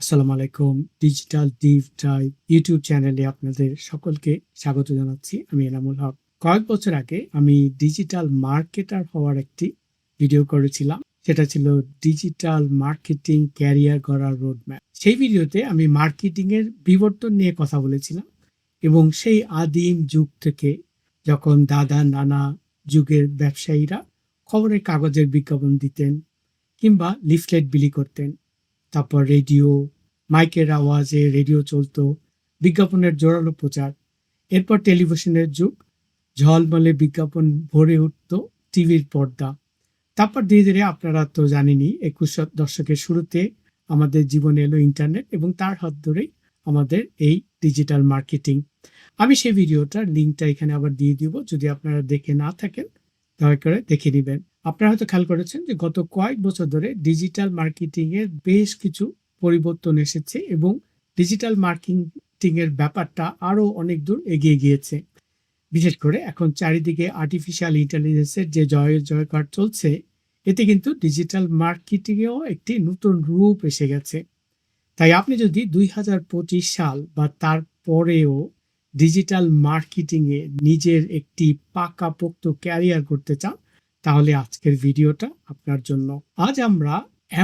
আসসালামু আলাইকুম digital Depp drive YouTube চ্যানেলে আপনাদের সকলকে স্বাগত জানাচ্ছি। আমি এনামুল হক। কয়েক বছর আগে আমি ডিজিটাল মার্কেটার হওয়ার একটি ভিডিও করেছিলাম। সেটা ছিল ডিজিটাল মার্কেটিং ক্যারিয়ার গড়ার রোডম্যাপ সেই ভিডিওতে আমি মার্কেটিং এর বিবর্তন নিয়ে কথা বলেছিলাম এবং সেই আদিম যুগ থেকে যখন দাদা, নানা যুগের ব্যবসায়ীরা খবরের কাগজের বিজ্ঞাপন দিতেন কিংবা লিফলেট বিলি করতেন তারপর রেডিও, মাইকের আওয়াজে রেডিও চলতো, বিজ্ঞাপনের জোরালো প্রচার। এরপর টেলিভিশনের যুগ, ঝলমলে বিজ্ঞাপন ভরে উঠতো টিভির পর্দা। তারপর ধীরে ধীরে আপনারা তো জানেনই, একুশ দশকের শুরুতে আমাদের জীবনে এলো ইন্টারনেট এবং তার হাত ধরেই আমাদের এই ডিজিটাল মার্কেটিং। আমি সেই ভিডিওটার লিঙ্কটা এখানে আবার দিয়ে দিব, যদি আপনারা দেখে না থাকেন, দয়া করে দেখে নেবেন। আপনারা হয়তো খেয়াল করেছেন যে গত কয়েক বছর ধরে ডিজিটাল মার্কেটিং এর বেশ কিছু পরিবর্তন এসেছে এবং ডিজিটাল মার্কেটিং এর ব্যাপারটা আরও অনেক দূর এগিয়ে গিয়েছে। বিশেষ করে এখন চারিদিকে আর্টিফিশিয়াল ইন্টেলিজেন্সের যে জয়, জয়কার চলছে, এতে কিন্তু ডিজিটাল মার্কেটিংয়েও একটি নতুন রূপ এসে গেছে। তাই আপনি যদি দুই হাজার পঁচিশ সাল বা তার পরেও ডিজিটাল মার্কেটিংয়ে নিজের একটি পাকাপোক্ত ক্যারিয়ার করতে চান তাহলে আজকের ভিডিওটা আপনার জন্য। আজ আমরা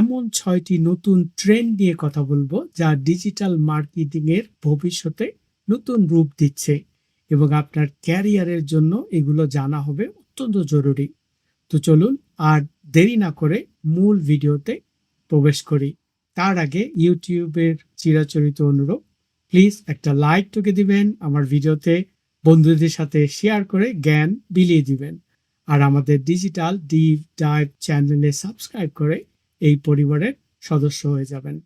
এমন ছয়টি নতুন ট্রেন্ড নিয়ে কথা বলব যা ডিজিটাল মার্কেটিং এর ভবিষ্যতে নতুন রূপ দিচ্ছে এবং আপনার ক্যারিয়ারের জন্য এগুলো জানা হবে অত্যন্ত জরুরি। তো চলুন আর দেরি না করে মূল ভিডিওতে প্রবেশ করি। তার আগে ইউটিউবের চিরাচরিত অনুরোধ প্লিজ একটা লাইক টুকে দিবেন, আমার ভিডিওতে বন্ধুদের সাথে শেয়ার করে জ্ঞান বিলিয়ে দিবেন। আর আমাদের ডিজিটাল ডিপ ডাইভ চ্যানেলে সাবস্ক্রাইব করে এই পরিবারের সদস্য হয়ে যাবেন।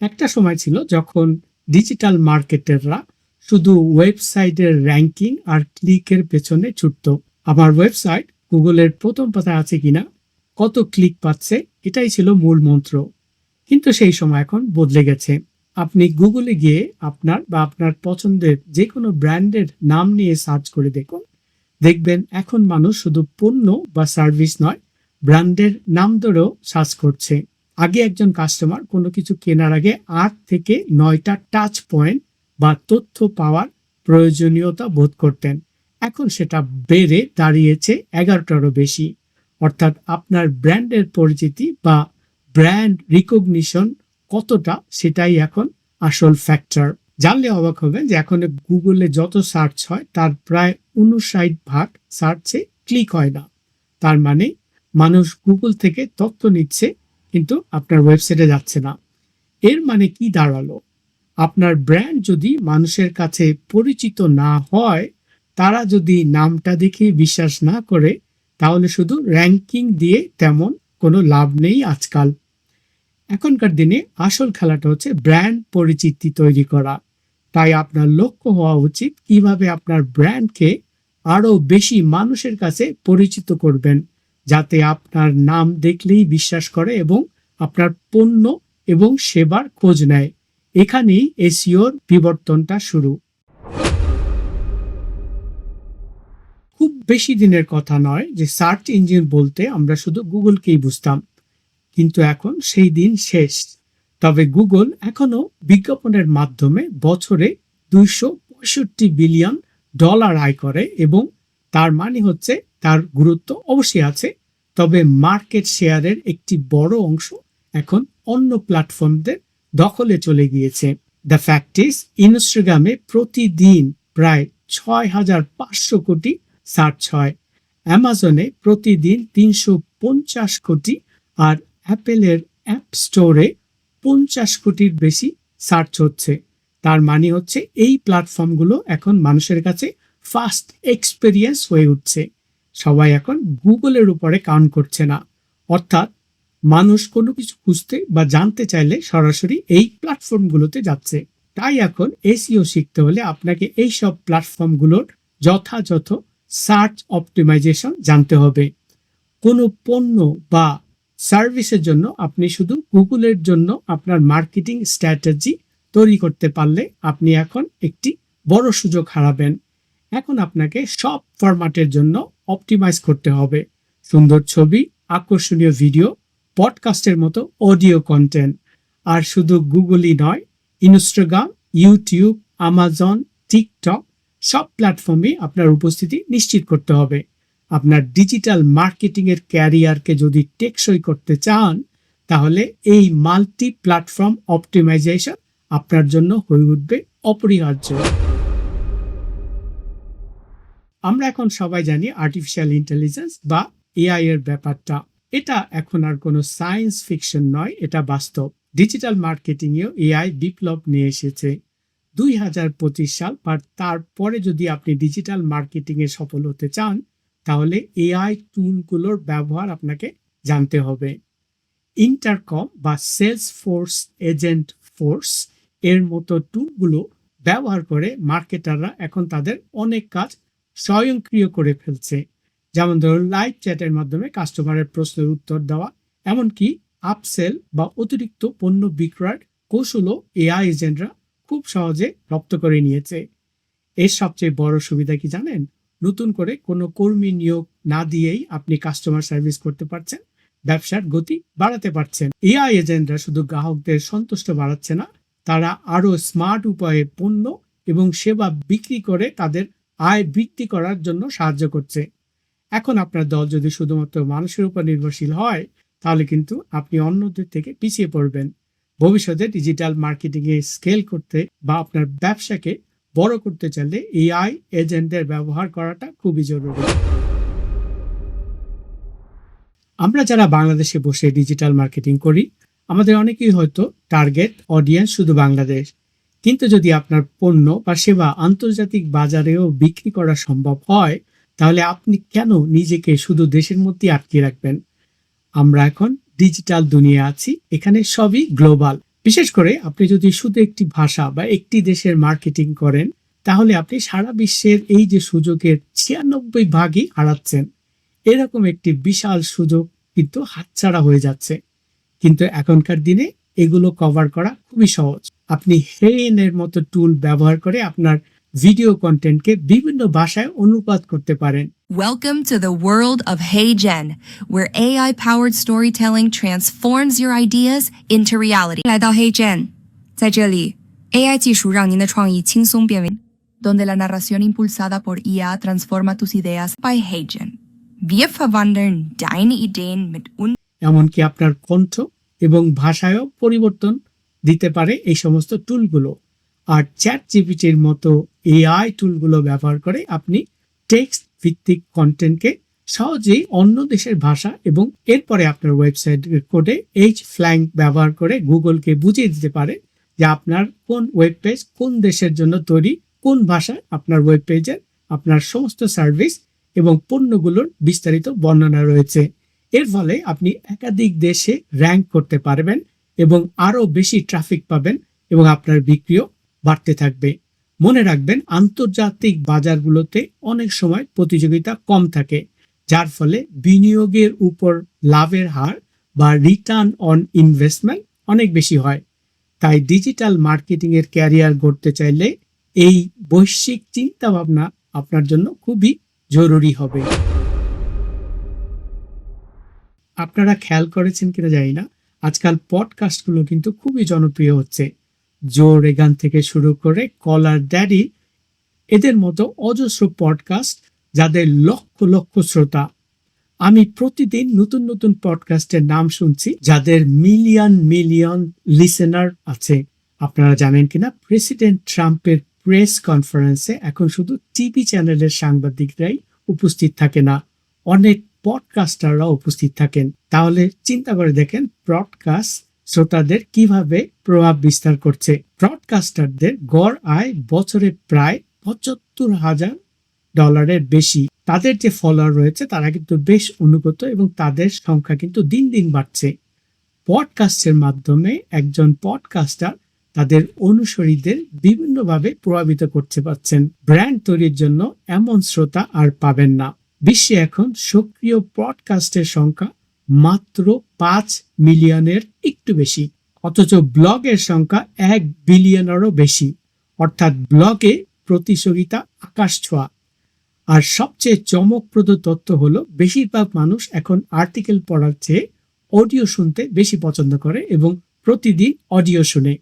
একটা সময় ছিল যখন ডিজিটাল মার্কেটাররা শুধু ওয়েবসাইটের র্যাঙ্কিং আর ক্লিকের পেছনে ছুটত। আমার ওয়েবসাইট গুগলের প্রথম পাতায় আছে কিনা, কত ক্লিক পাচ্ছে, এটাই ছিল মূল মন্ত্র। কিন্তু সেই সময় এখন বদলে গেছে। আপনি গুগলে গিয়ে আপনার বা আপনার পছন্দের যে কোনো ব্র্যান্ডের নাম নিয়ে সার্চ করে দেখুন। দেখবেন এখন মানুষ শুধু পণ্য বা সার্ভিস নয়, ব্র্যান্ডের নাম ধরেও সার্চ করছে। আগে একজন কাস্টমার কোনো কিছু কেনার আগে আট থেকে নয়টা টাচ পয়েন্ট বা তথ্য পাওয়ার প্রয়োজনীয়তা বোধ করতেন। এখন সেটা বেড়ে দাঁড়িয়েছে এগারোটারও বেশি। অর্থাৎ আপনার ব্র্যান্ডের পরিচিতি বা ব্র্যান্ড রিকগনিশন কতটা সেটাই এখন আসল ফ্যাক্টর জানলে অবাক হবেন যে এখন গুগলে যত সার্চ হয়, তার প্রায় উনষাট ভাগ সার্চে ক্লিক হয় না। তার মানে মানুষ গুগল থেকে তথ্য নিচ্ছে, কিন্তু আপনার ওয়েবসাইটে যাচ্ছে না। এর মানে কি দাঁড়াল? আপনার ব্র্যান্ড যদি মানুষের কাছে পরিচিত না হয়, তারা যদি নামটা দেখে বিশ্বাস না করে, তাহলে শুধু র্যাঙ্কিং দিয়ে তেমন কোনো লাভ নেই আজকাল। এখনকার দিনে আসল খেলাটা হচ্ছে ব্র্যান্ড পরিচিতি তৈরি করা। তাই আপনার লক্ষ্য হওয়া উচিত কীভাবে আপনার ব্র্যান্ডকে আরও বেশি মানুষের কাছে পরিচিত করবেন, যাতে আপনার নাম দেখলেই বিশ্বাস করে এবং আপনার পণ্য এবং সেবার খোঁজ নেয়। এখানেই এসিওর বিবর্তনটা শুরু। খুব বেশি দিনের কথা নয় যে সার্চ ইঞ্জিন বলতে আমরা শুধু গুগলকেই বুঝতাম। কিন্তু এখন সেই দিন শেষ। তবে গুগল এখনও বিজ্ঞাপনের মাধ্যমে বছরে দুইশো পঁয়ষট্টি বিলিয়ন ডলার আয় করে এবং তার মানে হচ্ছে তার গুরুত্ব অবশ্যই আছে। তবে মার্কেট শেয়ারের একটি বড় অংশ এখন অন্য প্ল্যাটফর্মদের দখলে চলে গিয়েছে। দ্য ফ্যাক্ট ইজ, ইনস্টাগ্রামে প্রতিদিন প্রায় ছয় হাজার পাঁচশো কোটি সার্চ হয়। অ্যামাজনে প্রতিদিন তিনশো পঞ্চাশ কোটি আর অ্যাপেলের অ্যাপ স্টোরে পঞ্চাশ কোটির বেশি সার্চ হচ্ছে। তার মানে হচ্ছে এই প্ল্যাটফর্মগুলো এখন মানুষের কাছে ফাস্ট এক্সপেরিয়েন্স হয়ে উঠছে। সবাই এখন গুগলের উপরে কাউন্ট করছে না। অর্থাৎ মানুষ কোনো কিছু খুঁজতে বা জানতে চাইলে সরাসরি এই প্ল্যাটফর্মগুলোতে যাচ্ছে। তাই এখন এসিও শিখতে হলে আপনাকে এই সব প্ল্যাটফর্মগুলোর যথাযথ সার্চ অপটিমাইজেশন জানতে হবে। কোনো পণ্য বা সার্ভিসের জন্য আপনি শুধু গুগলের জন্য আপনার মার্কেটিং স্ট্র্যাটেজি তৈরি করতে পারলে আপনি এখন একটি বড় সুযোগ হারাবেন। এখন আপনাকে সব ফরম্যাটের জন্য অপটিমাইজ করতে হবে। সুন্দর ছবি, আকর্ষণীয় ভিডিও, পডকাস্টের মতো অডিও কন্টেন্ট। আর শুধু গুগলই নয়, ইনস্টাগ্রাম, ইউটিউব, আমাজন, টিকটক সব প্ল্যাটফর্মে আপনার উপস্থিতি নিশ্চিত করতে হবে। আপনার ডিজিটাল মার্কেটিংয়ের ক্যারিয়ারকে যদি টেকসই করতে চান, তাহলে এই মাল্টি প্ল্যাটফর্ম অপটিমাইজেশন আপনার জন্য হয়ে উঠবে অপরিহার্য। আমরা এখন সবাই জানি আর্টিফিশিয়াল ইন্টেলিজেন্স বা এআই এর ব্যাপারটা। এটা এখন আর কোনো সায়েন্স ফিকশন নয়, এটা বাস্তব। ডিজিটাল মার্কেটিংয়েও এআই বিপ্লব নিয়ে এসেছে। দুই হাজার পঁচিশ সাল বা তারপরে যদি আপনি ডিজিটাল মার্কেটিংয়ে সফল হতে চান তাহলে এআই টুলগুলোর ব্যবহার আপনাকে জানতে হবে। ইন্টারকম বা সেলস ফোর্স এজেন্ট ফোর্স এর মতো টুলগুলো ব্যবহার করে মার্কেটাররা এখন তাদের অনেক কাজ স্বয়ংক্রিয় করে ফেলছে। যেমন ধরুন লাইভ চ্যাটের মাধ্যমে কাস্টমারের প্রশ্নের উত্তর দেওয়া, এমনকি আপসেল বা অতিরিক্ত পণ্য বিক্রয়ের কৌশলও এআই এজেন্টরা খুব সহজে রপ্ত করে নিয়েছে। এর সবচেয়ে বড় সুবিধা কি জানেন? নতুন করে কোনো কর্মী নিয়োগ না দিয়েই আপনি কাস্টমার সার্ভিস করতে পারছেন, ব্যবসার গতি বাড়াতে পারছেন। এআই এজেন্টরা শুধু গ্রাহকদের সন্তুষ্ট বাড়াচ্ছে না, তারা আরও স্মার্ট উপায়ে পণ্য এবং সেবা বিক্রি করে তাদের আয় বৃদ্ধি করার জন্য সাহায্য করছে। এখন আপনার দল যদি শুধুমাত্র মানুষের উপর নির্ভরশীল হয়, তাহলে কিন্তু আপনি অন্যদের থেকে পিছিয়ে পড়বেন। ভবিষ্যতে ডিজিটাল মার্কেটিংয়ে স্কেল করতে বা আপনার ব্যবসাকে বড় করতে চাইলে এআই এজেন্টদের ব্যবহার করাটা খুবই জরুরি। আমরা যারা বাংলাদেশে বসে ডিজিটাল মার্কেটিং করি, আমাদের অনেকেই হয়তো টার্গেট অডিয়েন্স শুধু বাংলাদেশ। কিন্তু যদি আপনার পণ্য বা সেবা আন্তর্জাতিক বাজারেও বিক্রি করা সম্ভব হয়, তাহলে আপনি কেন নিজেকে শুধু দেশের মধ্যে আটকে রাখবেন? আমরা এখন ডিজিটাল দুনিয়া আছি, এখানে সবই গ্লোবাল বিশেষ করে আপনি যদি শুধু একটি ভাষা বা একটি দেশের মার্কেটিং করেন, তাহলে আপনি সারা বিশ্বের এই যে সুযোগের ছিয়ানব্বই ভাগই হারাচ্ছেন। এরকম একটি বিশাল সুযোগ কিন্তু হাতছাড়া হয়ে যাচ্ছে। কিন্তু এখনকার দিনে এগুলো কভার করা খুবই সহজ। আপনি হেইনের মতো টুল ব্যবহার করে আপনার ভিডিও কন্টেন্টকে বিভিন্ন ভাষায় অনুবাদ করতে পারেন Welcome to the world of Hey Gen, where AI powered storytelling transforms your ideas into reality. 来到 Hey Gen，在这里，AI 技术让您的创意轻松变为，donde la narración impulsada por IA transforma tus ideas by Hey Gen. Wir verwandeln deine Ideen mit un এমনকি আপনার কণ্ঠ এবং ভাষায়ও পরিবর্তন দিতে পারে এই সমস্ত টুলগুলো আর chat জিপিটির মতো এআই টুলগুলো ব্যবহার করে আপনি টেক্সট ভিত্তিক কন্টেন্টকে সহজেই অন্য দেশের ভাষা এবং এরপরে আপনার ওয়েবসাইট কোডে এইচ ফ্ল্যাং ব্যবহার করে গুগলকে বুঝিয়ে দিতে পারে যে আপনার কোন ওয়েব পেজ কোন দেশের জন্য তৈরি, কোন ভাষায় আপনার ওয়েব পেজের আপনার সমস্ত সার্ভিস এবং পণ্যগুলোর বিস্তারিত বর্ণনা রয়েছে। এর ফলে আপনি একাধিক দেশে র্যাঙ্ক করতে পারবেন এবং আরও বেশি ট্রাফিক পাবেন এবং আপনার বিক্রিও বাড়তে থাকবে। মনে রাখবেন, আন্তর্জাতিক বাজারগুলোতে অনেক সময় প্রতিযোগিতা কম থাকে, যার ফলে বিনিয়োগের উপর লাভের হার বা রিটার্ন অন ইনভেস্টমেন্ট অনেক বেশি হয়। তাই ডিজিটাল মার্কেটিং এর ক্যারিয়ার গড়তে চাইলে এই বৈশ্বিক চিন্তা ভাবনা আপনার জন্য খুবই জরুরি হবে। আপনারা খেয়াল করেছেন কিনা জানি না। আজকাল পডকাস্টগুলো কিন্তু খুবই জনপ্রিয় হচ্ছে। জো রেগান থেকে শুরু করে কলার ড্যাডি, এদের মতো অজস্র পডকাস্ট যাদের লক্ষ লক্ষ শ্রোতা। আমি প্রতিদিন নতুন নতুন পডকাস্টের নাম শুনছি যাদের মিলিয়ন মিলিয়ন লিসেনার আছে। আপনারা জানেন কিনা প্রেসিডেন্ট ট্রাম্পের প্রেস কনফারেন্সে এখন শুধু টিভি চ্যানেলের সাংবাদিকরাই উপস্থিত থাকে না, অনেক পডকাস্টাররা উপস্থিত থাকেন। তাহলে চিন্তা করে দেখেন ব্রডকাস্ট শ্রোতাদের কীভাবে প্রভাব বিস্তার করছে? ব্রডকাস্টারদের গড় আয় বছরে প্রায় পঁচাত্তর হাজার ডলারের বেশি। তাদের যে ফলোয়ার রয়েছে, তারা কিন্তু বেশ অনুগত এবং তাদের সংখ্যা কিন্তু দিন দিন বাড়ছে। পডকাস্টের মাধ্যমে একজন পডকাস্টার তাদের অনুসারীদের বিভিন্নভাবে প্রভাবিত করতে পারছেন। ব্র্যান্ড তৈরির জন্য এমন শ্রোতা আর পাবেন না। বিশ্বে এখন সক্রিয় পডকাস্টের সংখ্যা মাত্র পাঁচ মিলিয়নের একটু বেশি, অথচ ব্লগের সংখ্যা এক বিলিয়নেরও বেশি। অর্থাৎ ব্লগে প্রতিযোগিতা আকাশ ছোঁয়া। আর সবচেয়ে চমকপ্রদ তথ্য হলো, বেশিরভাগ মানুষ এখন আর্টিকেল পড়ার চেয়ে অডিও শুনতে বেশি পছন্দ করে এবং প্রতিদিন অডিও শুনে।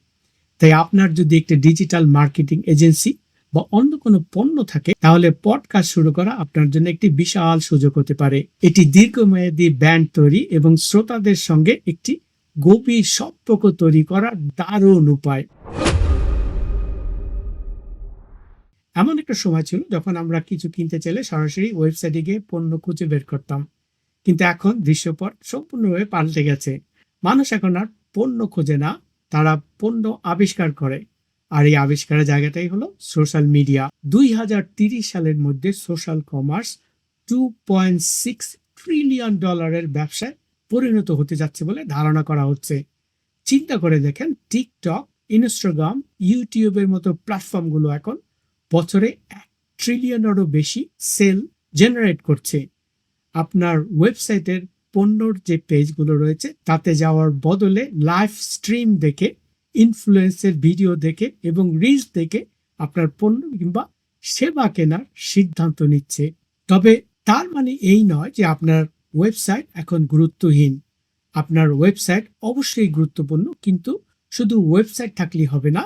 তাই আপনার যদি একটি ডিজিটাল মার্কেটিং এজেন্সি বা অন্য কোনো পণ্য থাকে, তাহলে পডকাস্ট শুরু করা আপনার জন্য একটি বিশাল সুযোগ হতে পারে। এটি দীর্ঘমেয়াদী ব্যান্ড তৈরি এবং শ্রোতাদের সঙ্গে একটি গভীর সম্পর্ক তৈরি করার দারুণ উপায়। এমন একটা সময় ছিল যখন আমরা কিছু কিনতে চাইলে সরাসরি ওয়েবসাইটে গিয়ে পণ্য খুঁজে বের করতাম। কিন্তু এখন দৃশ্যপট সম্পূর্ণভাবে পাল্টে গেছে। মানুষ এখন আর পণ্য খোঁজে না, তারা পণ্য আবিষ্কার করে। আর এই আবিষ্কারের জায়গাটাই হলো সোশ্যাল মিডিয়া। দুই সালের মধ্যে social commerce two point six trillion ডলারের ব্যবসায় পরিণত হতে যাচ্ছে বলে ধারণা করা হচ্ছে। চিন্তা করে দেখেন, টিকটক, ইনস্টাগ্রাম, ইউটিউবের মতো প্ল্যাটফর্মগুলো এখন বছরে এক ট্রিলিয়নেরও বেশি সেল জেনারেট করছে। আপনার ওয়েবসাইটের পণ্যর যে পেজগুলো রয়েছে, তাতে যাওয়ার বদলে লাইভ স্ট্রিম দেখে ইনফ্লুয়েন্সের ভিডিও দেখে এবং রিলস দেখে আপনার পণ্য কিংবা সেবা কেনার সিদ্ধান্ত নিচ্ছে। তবে তার মানে এই নয় যে আপনার ওয়েবসাইট এখন গুরুত্বহীন। আপনার ওয়েবসাইট অবশ্যই গুরুত্বপূর্ণ, কিন্তু শুধু ওয়েবসাইট থাকলেই হবে না,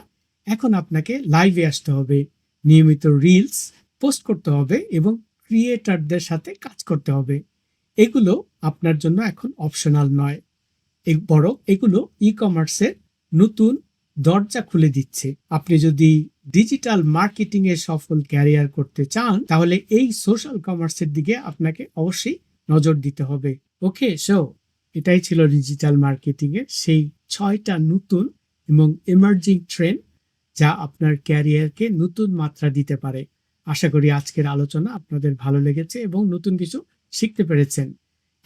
এখন আপনাকে লাইভে আসতে হবে। নিয়মিত রিলস পোস্ট করতে হবে এবং ক্রিয়েটারদের সাথে কাজ করতে হবে। এগুলো আপনার জন্য এখন অপশনাল নয়। বরং এগুলো ই কমার্সের নতুন দরজা খুলে দিচ্ছে। আপনি যদি ডিজিটাল মার্কেটিং এ সফল ক্যারিয়ার করতে চান, তাহলে এই সোশ্যাল কমার্সের দিকে আপনাকে অবশ্যই নজর দিতে হবে। ওকে সো এটাই ছিল ডিজিটাল মার্কেটিং এর সেই ছয়টা নতুন এবং এমার্জিং ট্রেন্ড যা আপনার ক্যারিয়ারকে নতুন মাত্রা দিতে পারে। আশা করি আজকের আলোচনা আপনাদের ভালো লেগেছে এবং নতুন কিছু শিখতে পেরেছেন।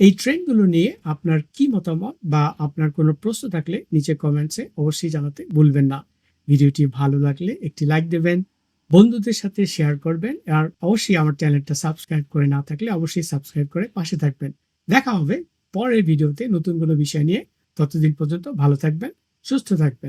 এই ট্রেন্ডগুলো নিয়ে আপনার কি মতামত বা আপনার কোনো প্রশ্ন থাকলে নিচে কমেন্টসে অবশ্যই জানাতে ভুলবেন না। ভিডিওটি ভালো লাগলে একটি লাইক দেবেন, বন্ধুদের সাথে শেয়ার করবেন আর অবশ্যই আমার চ্যানেলটা সাবস্ক্রাইব করে না থাকলে অবশ্যই সাবস্ক্রাইব করে পাশে থাকবেন। দেখা হবে পরের ভিডিওতে নতুন কোনো বিষয় নিয়ে। ততদিন পর্যন্ত ভালো থাকবেন, সুস্থ থাকবেন।